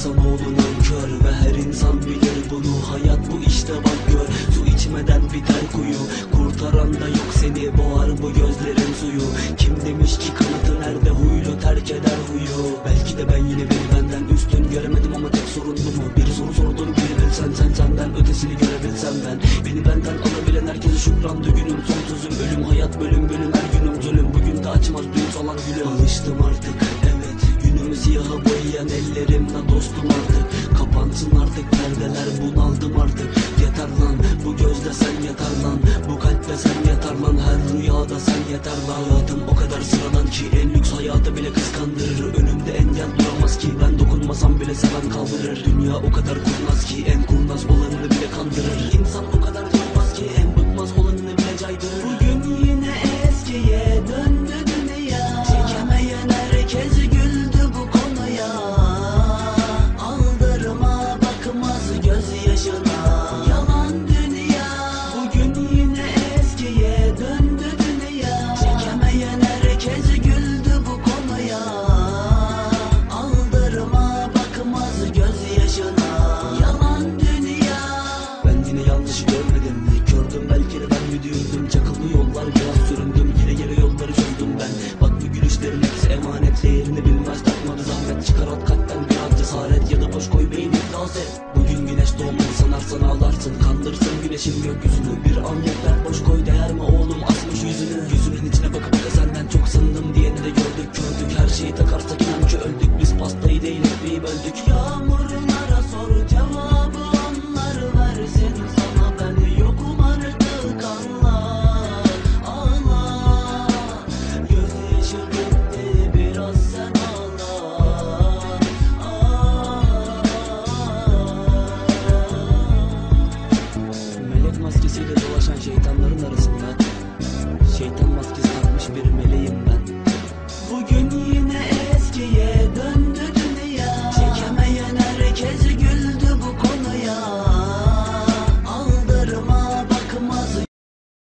İnsanoğlu nankör ve her insan bilir bunu. Hayat bu işte bak gör Su içmeden biter kuyu. Kurtaran da yok seni boğar bu gözlerin suyu. Kim demiş ki kanatı nerede huylu terk eder huyu. Belki de ben yine beni benden üstün göremedim ama tek sorun bu Bir soru sorduğunu bilebilsen sen senden ötesini görebilsem ben. Beni benden alabilen herkese şükrandı günüm son sözüm. Ölüm Hayat bölüm bölüm her günüm zulüm. Bugün de açmaz büyük olan gülüm. Alıştım artık Günümü siyaha boyayan ellerimle dostum artık. Kapansın artık perdeler bunaldım artık. Yeter lan bu gözde sen yeter lan. Bu kalpte sen yeter lan her rüyada sen yeter lan. Hayatım o kadar sıradan ki en lüks hayatı bile kıskandırır. Önümde engel duramaz ki ben dokunmasam bile seven kaldırır. Dünya o kadar kurnaz ki en kurnaz olanını bile kandırır. İnsan o kadar Değerini bilmez takmadı. Zahmet Çıkar kalpten biraz cesaret Ya da boş koy beyni sanarsan ağlarsın Kandırsın güneşin gökyüzünü. Bir an yeter boş koy değer mi oğlum? Asmış yüzünü. Yüzünün içine bakıp da senden çok sandım Diyeni de gördük gördük. Her şeyi takarsak inan ki öldük. Biz pastayı değil ekmeği böldük